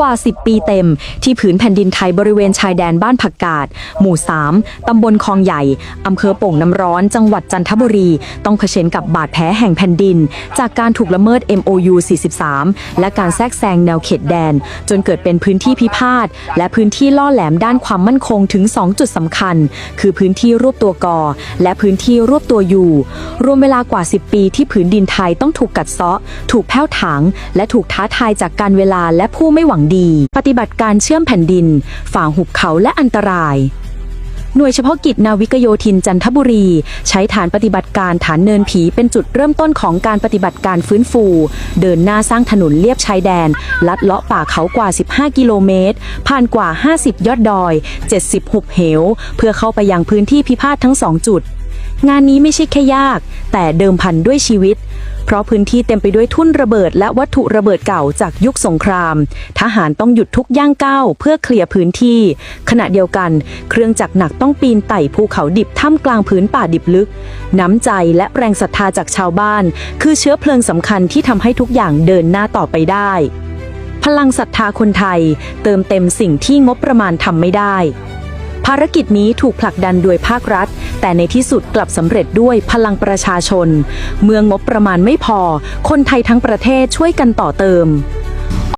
กว่า 10 ปีเต็ม ที่ผืนแผ่นดินไทยบริเวณชายแดนบ้านผักกาด หมู่ 3 ตำบลคลองใหญ่ อำเภอโป่งน้ำร้อน จังหวัดจันทบุรี ต้องเผชิญกับบาดแผลแห่งแผ่นดิน จากการถูกละเมิด MOU 43 และการแทรกแซงแนวเขตแดน จนเกิดเป็นพื้นที่พิพาท และพื้นที่ล่อแหลมด้านความมั่นคงถึง 2 จุดสำคัญ คือพื้นที่รวบตัวกอ และพื้นที่รวบตัวอยู่รวมเวลากว่า 10 ปีที่ผืนดินไทยต้องถูกกัดเซาะ ถูกแผ้วถางและถูกท้าทายจากการเวลาและผู้ไม่หวังดี ปฏิบัติการเชื่อมแผ่นดิน ฝ่าหุบเขาและอันตราย หน่วยเฉพาะกิจนาวิกโยธินจันทบุรี ใช้ฐานปฏิบัติการฐานเนินผีเป็นจุดเริ่มต้นของการปฏิบัติการฟื้นฟู เดินหน้าสร้างถนนเลียบชายแดน ลัดเลาะป่าเขากว่า 15 กิโลเมตร ผ่านกว่า 50 ยอดดอย 70 หุบเหว เพื่อเข้าไปยังพื้นที่พิพาททั้งสองจุดงานนี้ไม่ใช่แค่ยาก แต่เดิมพันด้วยชีวิต เพราะพื้นที่เต็มไปด้วยทุ่นระเบิดและวัตถุระเบิดเก่าจากยุคสงคราม ทหารต้องหยุดทุกย่างก้าวเพื่อเคลียร์พื้นที่ ขณะเดียวกัน เครื่องจักรหนักต้องปีนไต่ภูเขาดิบท่ามกลางพื้นป่าดิบลึก น้ำใจและแรงศรัทธาจากชาวบ้าน คือเชื้อเพลิงสำคัญที่ทำให้ทุกอย่างเดินหน้าต่อไปได้พลังศรัทธาคนไทย เติมเต็มสิ่งที่งบประมาณทำไม่ได้ารกิจนี้ถูกผลักดันโดยภาครัฐ แต่ในที่สุดกลับสำเร็จด้วยพลังประชาชน เมื่องบประมาณไม่พอ คนไทยทั้งประเทศช่วยกันต่อเติม